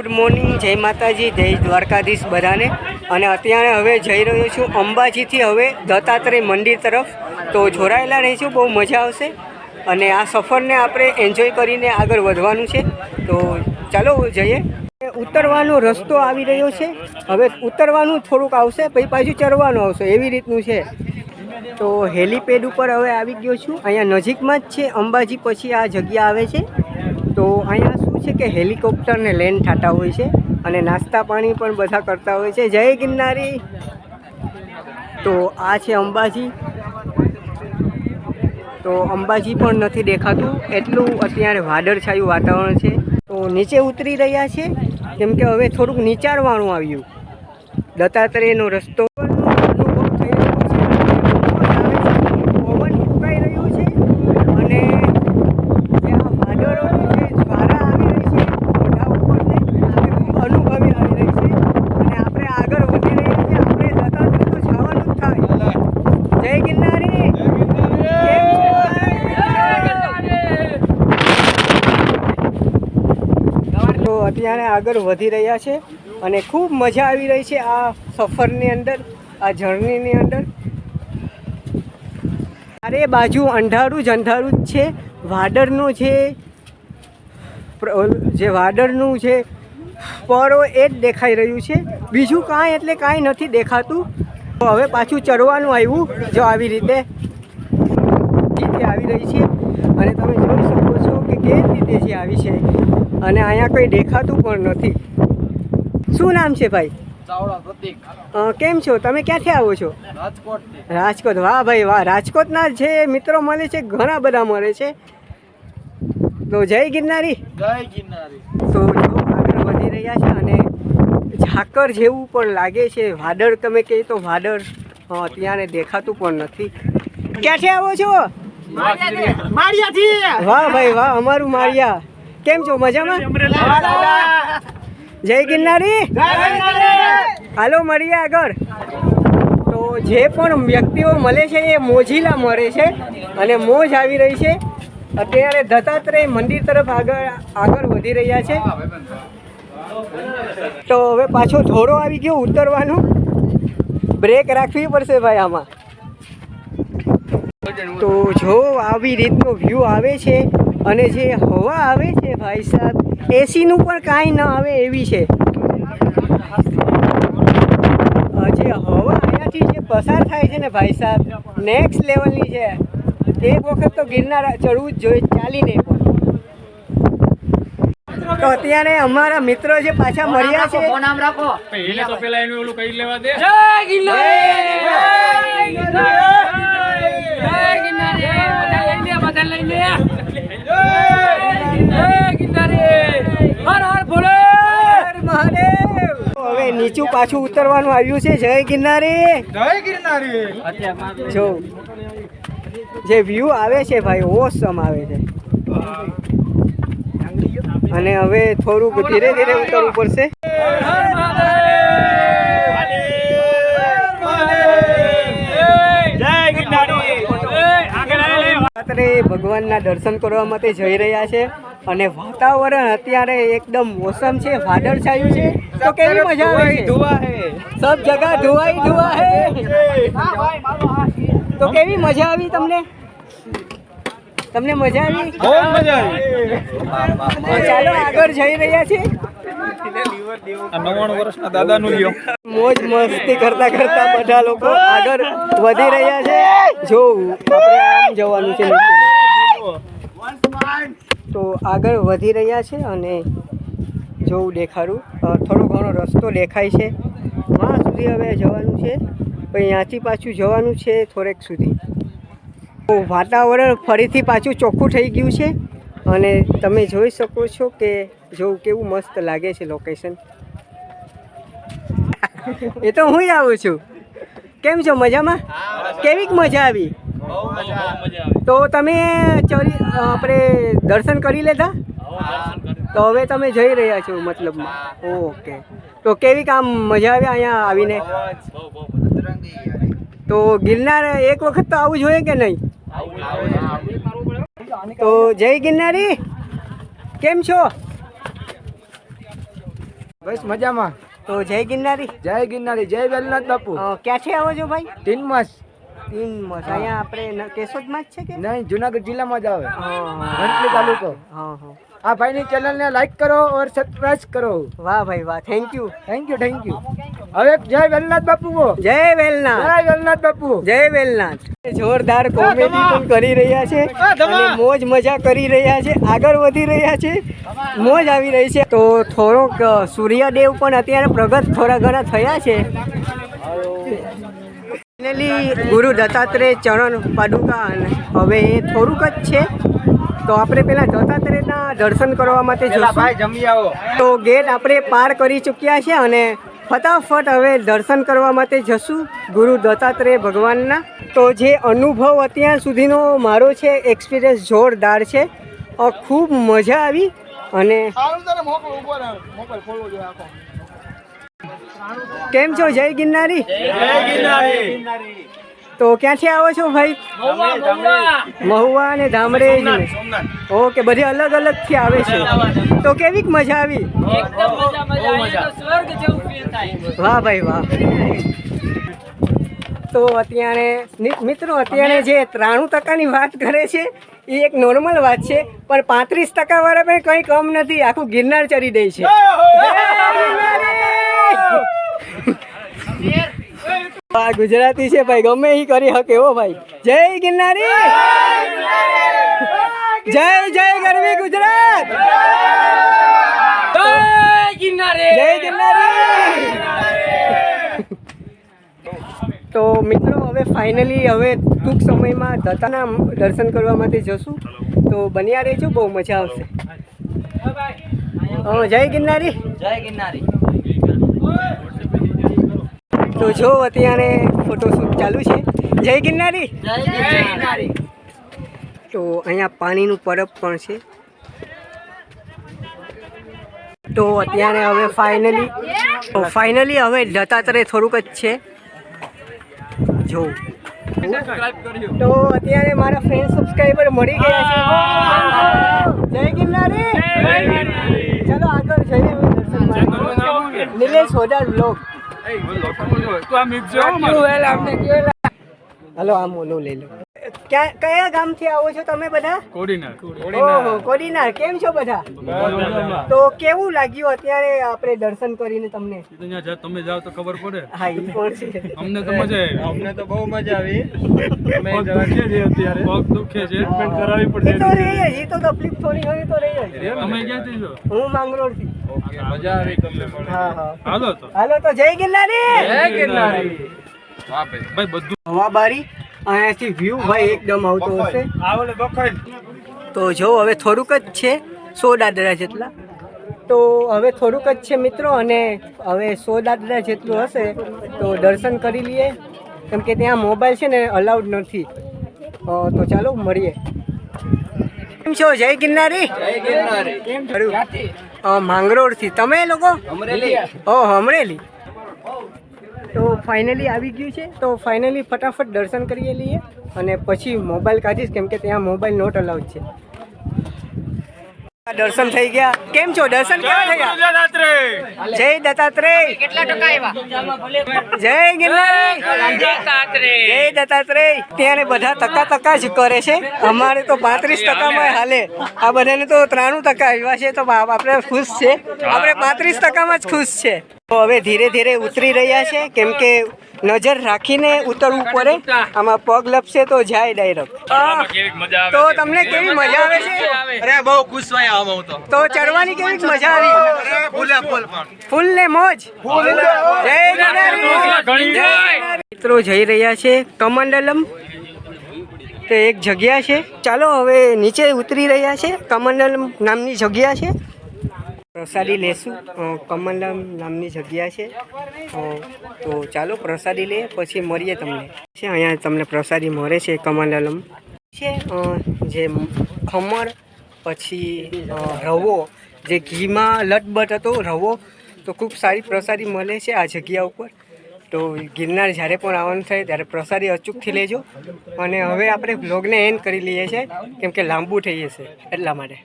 Good morning, જય માતાજી, જય દ્વારકાધીશ બધાને. અને અત્યારે હવે જઈ રહ્યો છું અંબાજીથી હવે દત્તાત્રેય મંદિર તરફ. તો જોડાયેલા રહીશું બહુ મજા આવશે. અને આ સફરને આપણે એન્જોય કરીને આગળ વધવાનું છે. તો ચાલો જઈએ. ઉતરવાનો રસ્તો આવી રહ્યો છે. હવે ઉતરવાનું થોડુંક આવશે, પછી પાછું ચડવાનું આવશે, એવી રીતનું છે. તો હેલીપેડ ઉપર હવે આવી ગયો છું. અહીંયા નજીકમાં જ છે અંબાજી, પછી આ જગ્યા આવે છે. તો અહીંયા છે કે હેલિકોપ્ટરને લેન્ડ થતા હોય છે અને નાસ્તા પાણી પણ બધા કરતા હોય છે. જય ગિરનારી. તો આ છે અંબાજી. તો અંબાજી પણ નથી દેખાતું. એટલું અત્યારે વાદળછાયું વાતાવરણ છે. તો નીચે ઉતરી રહ્યા છે. કેમ કે હવે થોડુંક નીચાણવાળું આવ્યું. દત્તાત્રેયનો રસ્તો અનુભવ થઈ રહ્યો છે. પવન ફૂંકાઈ રહ્યું છે અને જે આ વાદળોની જે જ્વાળા આવી રહી છે મોઢા ઉપરને એ ખૂબ અનુભવી આવી રહી છે અને આપણે આગળ વધી રહ્યા છીએ આપણે દત્તાત્રેય તો જવાનું જ થાય જય ગિરનારી તો આગળ વધી રહ્યા છે અને ખૂબ મજા આવી રહી છે આ સફરની અંદર, આ જર્નીની અંદર. ચારે બાજુ અંધારું જ અંધારું જ છે. વાદળનું જે જે વાદળનું જે પરો એ જ દેખાઈ રહ્યું છે. બીજું કાંઈ એટલે કાંઈ નથી દેખાતું. હવે પાછું ચડવાનું આવ્યું, જો આવી રીતે આવી રહી છે. અને તમે જોઈ શકો છો કે કેવી રીતે જે આવી છે. અને અહીંયા કંઈ દેખાતું પણ નથી. શું નામ છે ભાઈ? કેમ છો? તમે ક્યાંથી આવો છો? રાજકોટ રાજકોટ. વાહ ભાઈ વાહ. રાજકોટના જે મિત્રો મળે છે ઘણા બધા મળે છે. તો જય ગિરનારી. જય ગિરનારી. તો આગળ વધી રહ્યા છે અને ઝાકર જેવું પણ લાગે છે. વાદળ તમે કહે તો વાદળ અત્યારે દેખાતું પણ નથી. ક્યાંથી આવો છો? વાહ ભાઈ વાહ. અમારું મારિયા કેમ છો? મજામાં? જય ગિરનારી. હાલો, મળીએ આગળ. તો જે પણ વ્યક્તિઓ મળે છે, એ મોજીલા મળે છે અને મોજ આવી રહી છે. અત્યારે દત્તાત્રેય મંદિર તરફ આગળ આગળ વધી રહ્યા છે. તો હવે પાછો ધોરો આવી ગયો ઉતરવાનું. બ્રેક રાખવી પડશે ભાઈ આમાં. તો જો આવી રીતનો વ્યૂ આવે છે. અને જે હવા આવે છે ભાઈ સાહેબ એસીનું પણ કાંઈ ન આવે એવી છે. જે હવા અહીંયાથી જે પસાર થાય છે ને ભાઈ સાહેબ નેક્સ્ટ લેવલની છે. એક વખત તો ગિરનાર ચડવું જ જોઈએ ચાલી નહીં પણ. તો અત્યારે અમારા મિત્રો જે પાછા મળ્યા છે નામ રાખો. એને તો પેલા એનું ઓલું કહી લેવા દે મહાદેવ હવે નીચું પાછું ઉતરવાનું આવ્યું છે. જય ગિરનારી. જય ગિરનારી. જો જે વ્યૂ આવે છે ભાઈ ઓસમ આવે છે. અને હવે થોડુંક ધીરે ધીરે ઉતરવું પડશે. રાત્રે ભગવાનના દર્શન કરવા માટે જઈ રહ્યા છે. અને વાતાવરણ અત્યારે એકદમ મોસમ છે વાદળછાયું છે. તો કેવી મજા આવે છે? સબ જગા ધુઆઈ ધુઆ હે. તો કેવી મજા આવી તમને? તમને મજા આવી? બહુ મજા આવી. ચાલો આગળ જઈ રહ્યા છે નવ્વાણું વર્ષના દાદાનું લ્યો. મોજ મસ્તી કરતા કરતા બધા લોકો આગળ વધી રહ્યા છે. જો આપણે આમ જવાનું છે. તો આગળ વધી રહ્યા છે અને જોવું દેખાડું. થોડો ઘણો રસ્તો દેખાય છે. માં સુધી હવે જવાનું છે. પછી અહીંયાથી પાછું જવાનું છે થોડેક સુધી. તો વાતાવરણ ફરીથી પાછું ચોખ્ખું થઈ ગયું છે. અને તમે જોઈ શકો છો કે જોવું કેવું મસ્ત લાગે છે લોકેશન એ તો હું આવું છું. કેમ છો મજામાં? કેવીક મજા આવી. તો તમે ચોરી આપણે દર્શન કરી લેતા? તો હવે તમે જઈ રહ્યા છો મતલબમાં? ઓકે. તો કેવી કામ મજા આવી અહીંયા આવીને? તો ગિરનાર એક વખત તો આવું જોઈએ કે નહીં? તો જય ગિરનારી. કેમ છો? બસ મજામાં. તો જય ગિરનારી. જય ગિરનારી. જય વેલનાથ બાપુ. ક્યાંથી આવો છો ભાઈ? તીન માસ તીન મસ અહીંયા આપણે કેશોદમાં જ છે કે? નહીં જુનાગઢ જિલ્લામાં જ આવે. વંથલી તાલુકો. હા હા. આ ભાઈની ચેનલને લાઈક કરો ઓર સબસ્ક્રાઇબ કરો. વાહ ભાઈ વાહ thank you thank you thank you હવે જય વેલનાથ બાપુ જય વેલનાથ. જય વેલનાથ બાપુ જય વેલનાથ. જોરદાર કોમેડી પણ કરી રહ્યા છે. અને મોજ મજા કરી રહ્યા છે. આગળ વધી રહ્યા છે. મોજ આવી રહી છે. તો થોડોક સૂર્યદેવ પણ અત્યારે પ્રગટ થોડા ઘણા થયા છે. ફાઇનલી ગુરુ દત્તાત્રેય ચરણ પાદુકા અને હવે એ થોડુંક જ છે. તો આપણે પેલા દત્તાત્રેયના દર્શન કરવા માટે જઈશું. તો ગેટ આપણે પાર કરી ચૂક્યા છે અને ફટાફટ હવે દર્શન કરવા માટે જશું ગુરુ દત્તાત્રેય ભગવાનના. તો જે અનુભવ અત્યાર સુધીનો મારો છે એક્સપિરિયન્સ જોરદાર છે. ખૂબ મજા આવી અને કેમ છો? જય ગિરનારી? તો ક્યાંથી આવો છો ભાઈ? મહુવા અને ધામરેજ ઓકે બધે અલગ અલગથી આવે છે. તો કેવીક મજા આવી? વાહ ભાઈ વાહ. તો અત્યારે મિત્રો અત્યારે જે ત્રાણું ટકાની વાત કરે છે એ એક નોર્મલ વાત છે પણ પાંત્રીસ ટકા વાળા પણ કંઈ કમ નથી. આખું ગિરનાર ચડી દે છે. આ ગુજરાતી છે ભાઈ ગમે એ કરી શકે ઓ ભાઈ. જય ગિરનારી! જય જય ગરવી ગુજરાત! જય ગિરનારી! તો મિત્રો હવે ફાઇનલી હવે ટૂંક સમયમાં દત્તાના દર્શન કરવા માટે જશું. તો બન્યા રહેજો બહુ મજા આવશે. જય ગિરનારી! જય ગિરનારી. તો જો અત્યારે ફોટોશૂટ ચાલુ છે. જય ગિરનારી. તો અહીંયા પાણીનું પરબ પણ છે. તો અત્યારે હવે ફાઇનલી ફાઇનલી હવે દત્તાત્રેય થોડુંક જ છે. જો. તો અત્યારે મારા ફ્રેન્ડ સબસ્ક્રાઈબર મળી ગયા છે. જય ગિરનારી. ચલો આગળ જઈએ. નિલેશ હોદાર બ્લોગ હલો આમ ઓલું લઈ લો. કયા ગામથી આવો છો તમે બધા? કોડીનાર. કેમ છો બધા? તો કેવું લાગ્યું અત્યારે આપણે દર્શન કરીને તમને? તમે જાવ તો ખબર પડે હા એ પણ છે. અમને તો મજા આવી. અમને તો બહુ મજા આવી. અમે દુખે છે અત્યારે. પગ દુખે છે. ટ્રીટમેન્ટ કરાવવી એ તો રહી જ એ તો તકલીફ થોડી ઘણી તો રહી જ તમે ક્યાંથી છો? હું માંગરોળથી મજા આવી તમને હા હા. હાલો તો. હાલો તો જય ગિરનારી! ગિરનારી. ભાઈ બધું. હવા બારી અહીંયાથી વ્યૂ ભાઈ એકદમ આવતો હશે. તો જો હવે થોડુંક જ છે સો દાદરા જેટલા. તો હવે થોડુંક જ છે મિત્રો અને હવે સો દાદરા જેટલું હશે તો દર્શન કરી લઈએ. કેમ કે ત્યાં મોબાઈલ છે ને અલાઉડ નથી. તો ચાલો મળીએ. કેમ છો? જય ગિરનારી. કેમ ખરું માંગરોળથી. તમે લોકો? અમરેલી. ઓહ અમરેલી. તો ફાઇનલી આવી ગયું છે. તો ફાઇનલી ફટાફટ દર્શન કરીએ લઈએ અને પછી મોબાઈલ કાઢીશ કેમ કે ત્યાં મોબાઈલ નોટ અલાઉડ છે. દર્શન થઈ ગયા. કેમ છો? દર્શન કેવા થયા? જય દત્તાત્રેય. કેટલા ટકા જય ગિરનારી. જય દત્તાત્રેય. ત્યાં બધા ટકા ટકા જ કરે છે. અમારે તો પાંત્રીસ ટકામાં હાલે. આ બધાને તો ત્રાણું ટકા આવ્યા છે. તો આપણે ખુશ છે. આપણે પાંત્રીસ ટકામાં જ ખુશ છે. તો હવે ધીરે ધીરે ઉતરી રહ્યા છે. કેમ કે નજર રાખીને ઉતરવું પડે. આમાં પગ લપસે તો જાય ડાયરેક્ટ તો તમને કેવી મજા આવે છે? અરે બહુ ખુશ થયા આમ તો. તો ચડવાની કેવી મજા આવી? ફૂલે ફૂલ ફૂલ. ને મોજ. જય. મિત્રો જઈ રહ્યા છે કમંડલમ. તે એક જગ્યા છે. ચાલો હવે નીચે ઉતરી રહ્યા છે. કમંડલમ નામની જગ્યા છે. પ્રસાદી લેશું. કમલમ નામની જગ્યા છે. તો ચાલો પ્રસાદી લઈએ, પછી મળીએ તમને. છે, અહીંયા તમને પ્રસાદી મળે છે, કમલમ. છે જે ખમણ, પછી રવો, જે ઘીમાં લટબટ હતો, રવો, તો ખૂબ સારી પ્રસાદી મળે છે આ જગ્યા ઉપર. તો ગિરનાર જ્યારે પણ આવવાનું થાય ત્યારે પ્રસાદી અચૂકથી લેજો. અને હવે આપણે બ્લોગને એન્ડ કરી લઈએ છીએ, કેમ કે લાંબુ થઈ જશે એટલા માટે.